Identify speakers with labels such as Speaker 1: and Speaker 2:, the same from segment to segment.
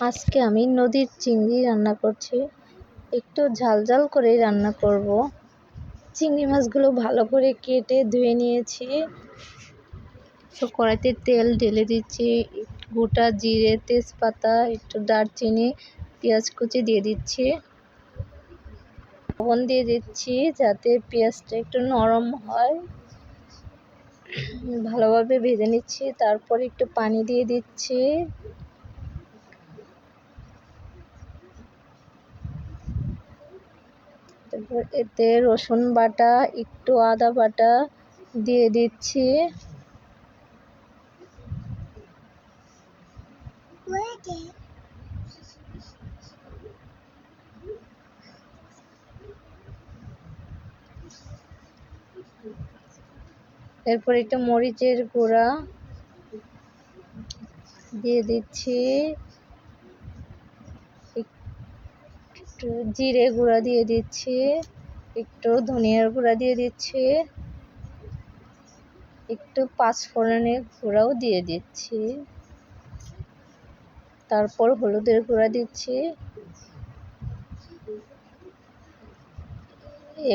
Speaker 1: আজকে আমি নদীর চিংড়ি রান্না করছি। একটু ঝাল ঝাল করেই রান্না করব। চিংড়ি মাছগুলো ভালো করে কেটে ধুয়ে নিয়েছি। তো কড়াইতে তেল ঢেলে দিচ্ছি। গোটা জিরে, তেজপাতা, একটু দারচিনি, পেঁয়াজ কুচি দিয়ে দিচ্ছি। লবণ দিয়ে দিচ্ছি যাতে পেঁয়াজটা একটু নরম হয়। ভালোভাবে ভেজে নিচ্ছি। তারপর একটু পানি দিয়ে দিচ্ছি। এতে রসুন বাটা একটু আদা বাটা দিয়ে দিচ্ছি। এরপর একটু মরিচের গুঁড়া দিয়ে দিচ্ছি। একটু জিরে গুঁড়া দিয়ে দিচ্ছি, একটু ধনিয়ার গুঁড়া দিয়ে দিচ্ছি, একটু পাঁচফোড়নের গুঁড়াও দিয়ে দিচ্ছি। তারপর হলুদের গুঁড়া দিচ্ছি।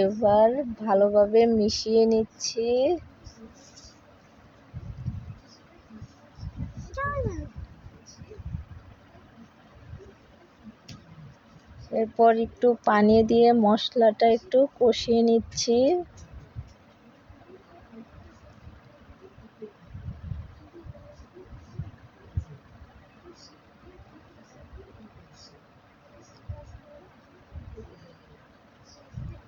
Speaker 1: এবার ভালোভাবে মিশিয়ে নিচ্ছি। এরপর একটু পানি দিয়ে মশলাটা একটু কষিয়ে নিচ্ছি।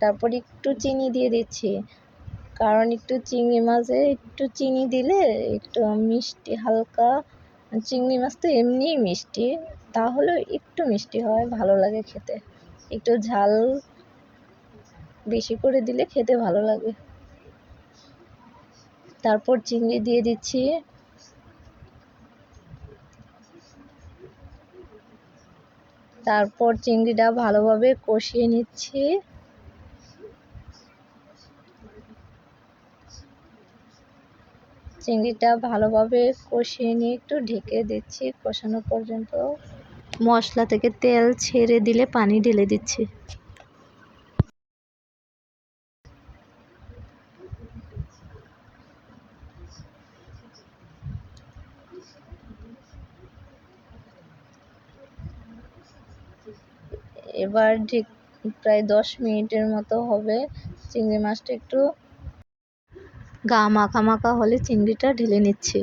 Speaker 1: তারপর একটু চিনি দিয়ে দিচ্ছি, কারণ একটু চিংড়ি মাছে একটু চিনি দিলে একটু মিষ্টি হালকা চিংড়ি মাছ তো এমনিই মিষ্টি। তাহলেও একটু মিষ্টি হয়, ভালো লাগে খেতে। একটু ঝাল বেশি করে দিলে খেতে ভালো লাগে। তারপর চিংড়ি দিয়ে দিচ্ছি। তারপর চিংড়িটা ভালোভাবে কষিয়ে নিচ্ছি। চিংড়িটা ভালোভাবে কষিয়ে নিয়ে একটু ঢেকে দিচ্ছি কষানো পর্যন্ত। মশলা থেকে তেল ছেড়ে দিলে পানি ঢেলে দিচ্ছি। এবার ঠিক প্রায় দশ মিনিটের মতো হবে। চিংড়ি মাছটা একটু গা মাখা মাখা হলে চিংড়িটা ঢেলে নিচ্ছি।